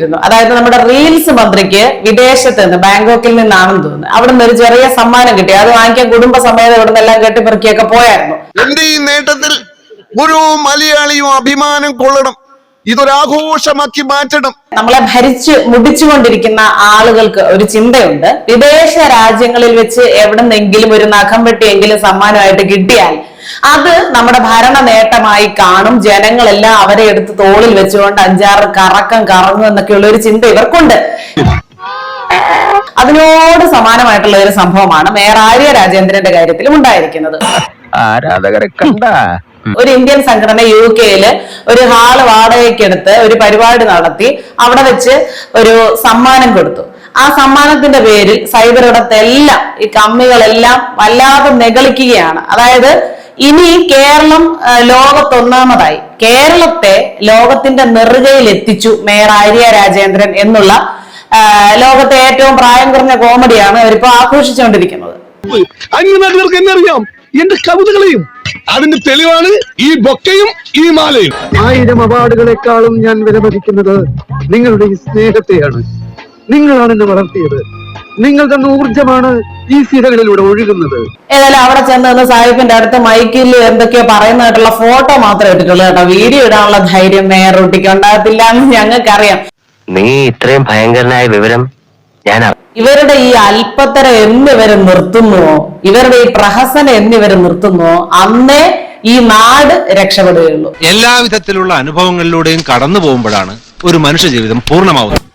ഇരുന്നു. അതായത് നമ്മുടെ റീൽസ് മന്ത്രിക്ക് വിദേശത്ത് നിന്ന് ബാങ്കോക്കിൽ നിന്നാണെന്ന് തോന്നുന്നു. അവിടെ നിന്ന് ഒരു ചെറിയ സമ്മാനം കിട്ടി. അത് വാങ്ങിക്കാൻ കുടുംബസമേതം ഇവിടെ നിന്നെല്ലാം കെട്ടിപ്പെറുക്കിയൊക്കെ പോയായിരുന്നു. എന്റെ ഈ നേട്ടത്തിൽ ഒരു മലയാളിയും അഭിമാനം കൊള്ളണം. ഇതൊരാഘോഷമാക്കി മാറ്റണം. നമ്മളെ ഭരിച്ച് മുടിച്ചുകൊണ്ടിരിക്കുന്ന ആളുകൾക്ക് ഒരു ചിന്തയുണ്ട്. വിദേശ രാജ്യങ്ങളിൽ വെച്ച് എവിടെ എവിടെന്നെങ്കിലും ഒരു നഖം വെട്ടിയെങ്കിലും സമ്മാനമായിട്ട് കിട്ടിയാൽ അത് നമ്മുടെ ഭരണ നേട്ടമായി കാണും. ജനങ്ങളെല്ലാം അവരെ എടുത്ത് തോളിൽ വെച്ചുകൊണ്ട് അഞ്ചാറ് കറക്കം കറങ്ങും എന്നൊക്കെയുള്ള ഒരു ചിന്ത ഇവർക്കുണ്ട്. അതിനോട് സമാനമായിട്ടുള്ള ഒരു സംഭവമാണ് മേയർ ആര്യ രാജേന്ദ്രന്റെ കാര്യത്തിലും ഉണ്ടായിരിക്കുന്നത്. ആരാധകരെ കണ്ട? ഒരു ഇന്ത്യൻ സംഘടന യു കെയിൽ ഒരു ഹാൾ വാടകയ്ക്കെടുത്ത് ഒരു പരിപാടി നടത്തി അവിടെ വെച്ച് ഒരു സമ്മാനം കൊടുത്തു. ആ സമ്മാനത്തിന്റെ പേരിൽ സൈബർ ഇടത്തെല്ലാം ഈ കമ്മികളെല്ലാം വല്ലാതെ നെകളിക്കുകയാണ്. അതായത് ഇനി കേരളം ലോകത്തൊന്നാമതായി കേരളത്തെ ലോകത്തിന്റെ നെറുകയിൽ എത്തിച്ചു മേയർ ആര്യ രാജേന്ദ്രൻ എന്നുള്ള ലോകത്തെ ഏറ്റവും പ്രായം കുറഞ്ഞ കോമഡിയാണ് അവരിപ്പോ ആഘോഷിച്ചുകൊണ്ടിരിക്കുന്നത്. അന്യനാട്ടുകാർക്ക് എന്നെ അറിയാം. എന്റെ കവിതകളെയും അതിന്റെ തെളിവാണ് ഈ ബൊക്കയും ഈ മാലയും. ആയിരം അവാർഡുകളെക്കാളും ഞാൻ വിലമതിക്കുന്നത് നിങ്ങളുടെ ഈ സ്നേഹത്തെയാണ്. നിങ്ങളാണ് എന്നെ വളർത്തിയത്. നിങ്ങൾ തന്ന ഊർജമാണ് ഈ സിരകളിലൂടെ ഒഴുകുന്നത്. ഏതായാലും അവിടെ ചെന്ന് നിന്ന് സാഹിബിന്റെ അടുത്ത മൈക്കിൽ എന്തൊക്കെയോ പറയുന്നതായിട്ടുള്ള ഫോട്ടോ മാത്രമേ ഇട്ടിട്ടുള്ളൂ കേട്ടോ. വീഡിയോ ഇടാനുള്ള ധൈര്യം മേയർ കുട്ടിക്ക് ഉണ്ടാകത്തില്ല എന്ന് ഞങ്ങൾക്കറിയാം. നീ ഇത്രയും ഭയങ്കരനായ വിവരം ഞാൻ ഇവരുടെ ഈ അല്പത്തരം എന്നിവരെ നിർത്തുന്നുവോ ഇവരുടെ ഈ പ്രഹസനം എന്നിവരെ നിർത്തുന്നുവോ അന്നേ ഈ നാട് രക്ഷപ്പെടുകയുള്ളൂ. എല്ലാവിധത്തിലുള്ള അനുഭവങ്ങളിലൂടെയും കടന്നു പോകുമ്പോഴാണ് ഒരു മനുഷ്യ ജീവിതം പൂർണമാവുന്നത്.